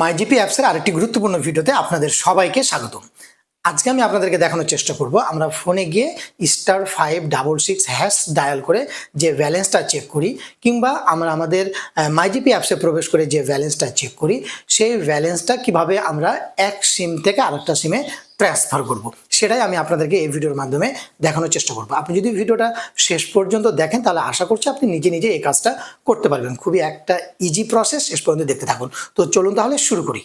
MyGP অ্যাপসের আরেকটি গুরুত্বপূর্ণ ভিডিওতে আপনাদের সবাইকে স্বাগতম। আজকে আমি আপনাদেরকে দেখানোর চেষ্টা করব। আমরা ফোনে গিয়ে star five double six hash dial করে যে ব্যালেন্সটা চেক করি, কিংবা আমরা আমাদের মাইজিপি অ্যাপসে প্রবেশ করে যে ব্যালেন্সটা চেক করি, সেই ব্যালেন্সটা কীভাবে আমরা এক সিম থেকে আরেকটা সিমে ট্রান্সফার করব। সেটাই আমি আপনাদেরকে এই ভিডিওর মাধ্যমে দেখানোর চেষ্টা করব। আপনি যদি ভিডিওটা শেষ পর্যন্ত দেখেন, তাহলে আশা করছি আপনি নিজে নিজে এই কাজটা করতে পারবেন। খুবই একটা ইজি প্রসেস শেষ পর্যন্ত দেখতে থাকুন। তো চলুন তাহলে শুরু করি।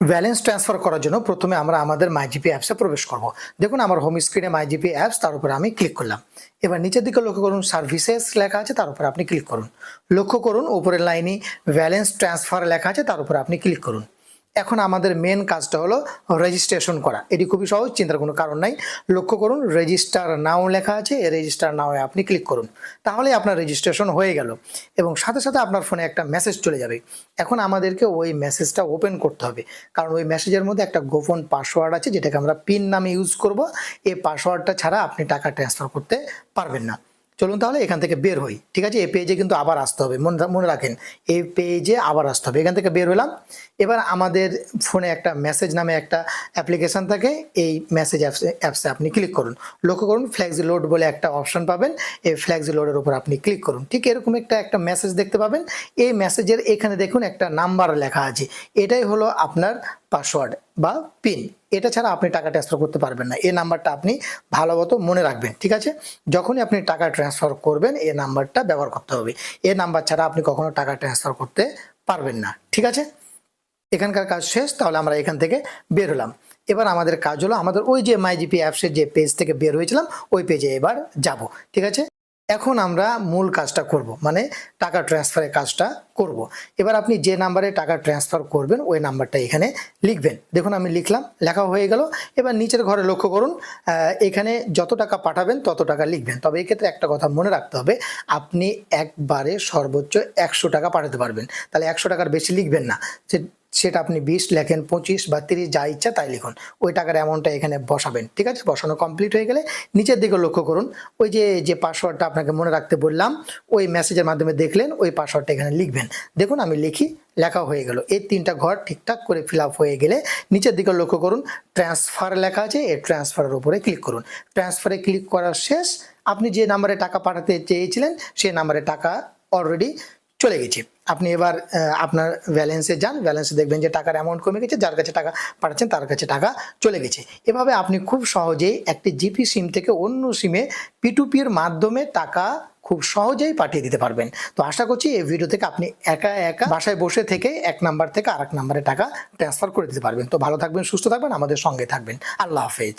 ব্যালেন্স ট্রান্সফার করার জন্য প্রথমে আমরা আমাদের মাইজিপি অ্যাপসে প্রবেশ করব। দেখুন, আমার হোম স্ক্রিনে মাইজিপি অ্যাপস তার উপরে আমি ক্লিক করলাম। এবার নিচের দিকে লক্ষ্য করুন সার্ভিসেস লেখা আছে, তার উপরে আপনি ক্লিক করুন। লক্ষ্য করুন, উপরের লাইনে ব্যালেন্স ট্রান্সফার লেখা আছে, তার উপরে আপনি ক্লিক করুন। এখন আমাদের মেন কাজটা হলো রেজিস্ট্রেশন করা। এটি খুবই সহজ, চিন্তার কোনো কারণ নাই। লক্ষ্য করুন রেজিস্টার নাও লেখা আছে, এই রেজিস্টার নাওয়ে আপনি ক্লিক করুন। তাহলে আপনার রেজিস্ট্রেশন হয়ে গেল। এবং সাথে সাথে আপনার ফোনে একটা মেসেজ চলে যাবে। এখন আমাদেরকে ওই মেসেজটা ওপেন করতে হবে। কারণ ওই মেসেজের মধ্যে একটা গোপন পাসওয়ার্ড আছে, যেটাকে আমরা পিন নামে ইউজ করব। এই পাসওয়ার্ডটা ছাড়া আপনি টাকা ট্রান্সফার করতে পারবেন না। চলুন তাহলে এখান থেকে বের হই, ঠিক আছে? এই পেজে কিন্তু আবার আসতে হবে, মনে মনে রাখেন, এই পেজে আবার আসতে হবে। এখান থেকে বের হলাম। এবার আমাদের ফোনে একটা মেসেজ নামে একটা অ্যাপ্লিকেশন থাকে, এই মেসেজ অ্যাপসে অ্যাপসে আপনি ক্লিক করুন। লক্ষ্য করুন ফ্ল্যাক্সি লোড বলে একটা অপশন পাবেন, এই ফ্ল্যাক্সি লোডের উপর আপনি ক্লিক করুন। ঠিক এরকম একটা একটা মেসেজ দেখতে পাবেন। এই মেসেজের এখানে দেখুন একটা নাম্বার লেখা আছে। এটাই হলো আপনার পাসওয়ার্ড বা পিন, এটা ছাড়া আপনি টাকা ট্রান্সফার করতে পারবেন না। এই নাম্বারটা আপনি ভালোমতো মনে রাখবেন, ঠিক আছে? যখনই আপনি টাকা ট্রান্সফার করবেন, এই নাম্বারটা ব্যবহার করতে হবে। এই নাম্বার ছাড়া আপনি কখনো টাকা ট্রান্সফার করতে পারবেন না, ঠিক আছে? এখানকার কাজ শেষ, তাহলে আমরা এখান থেকে বের হলাম। এবার আমাদের কাজ হলো, আমাদের ওই যে মাইজিপি অ্যাপসের যে পেজ থেকে বের হয়েছিলাম, ওই পেজে এবার যাব, ঠিক আছে? এখন আমরা মূল কাজটা করব মানে টাকা ট্রান্সফারের কাজটা করব। এবার আপনি যে নাম্বারে টাকা ট্রান্সফার করবেন, ওই নাম্বারটা এখানে লিখবেন। দেখুন, আমি লিখলাম, লেখা হয়ে গেল। এবার নিচের ঘরে লক্ষ্য করুন এখানে যত টাকা পাঠাবেন, তত টাকা লিখবেন। তবে এই ক্ষেত্রে একটা কথা মনে রাখতে হবে, আপনি একবারে সর্বোচ্চ একশো টাকা পাঠাতে পারবেন। তাহলে একশো টাকার বেশি লিখবেন না। সেটা আপনি বিশ লেখেন পঁচিশ বা তিরিশ, যা ইচ্ছা তাই লিখুন। ওই টাকার অ্যামাউন্টটা এখানে বসাবেন, ঠিক আছে? বসানো কমপ্লিট হয়ে গেলে নিচের দিকে লক্ষ্য করুন। ওই যে যে পাসওয়ার্ডটা আপনাকে মনে রাখতে বললাম, ওই মেসেজের মাধ্যমে দেখলেন, ওই পাসওয়ার্ডটা এখানে লিখবেন। দেখুন, আমি লিখি লেখা হয়ে গেল। এই তিনটা ঘর ঠিকঠাক করে ফিল হয়ে গেলে নিচের দিকে লক্ষ্য করুন ট্রান্সফার লেখা আছে, এই ট্রান্সফারের উপরে ক্লিক করুন। ট্রান্সফারে ক্লিক করার শেষ, আপনি যে নাম্বারে টাকা পাঠাতে চেয়েছিলেন, সেই নাম্বারে টাকা অলরেডি চলে গেছে। আপনি এবার আপনার ব্যালেন্সে যান ব্যালেন্সে দেখবেন যে টাকার অ্যামাউন্ট কমে গেছে, যার কাছে টাকা পাঠাচ্ছেন তার কাছে টাকা চলে গেছে। এভাবে আপনি খুব সহজেই একটি জিপি সিম থেকে অন্য সিমে পিটুপির মাধ্যমে টাকা খুব সহজেই পাঠিয়ে দিতে পারবেন। তো আশা করছি এই ভিডিও থেকে আপনি একা একা বাসায় বসে থেকে এক নাম্বার থেকে আরেক নাম্বারে টাকা ট্রান্সফার করে দিতে পারবেন। তো ভালো থাকবেন, সুস্থ থাকবেন, আমাদের সঙ্গে থাকবেন। আল্লাহ হাফেজ।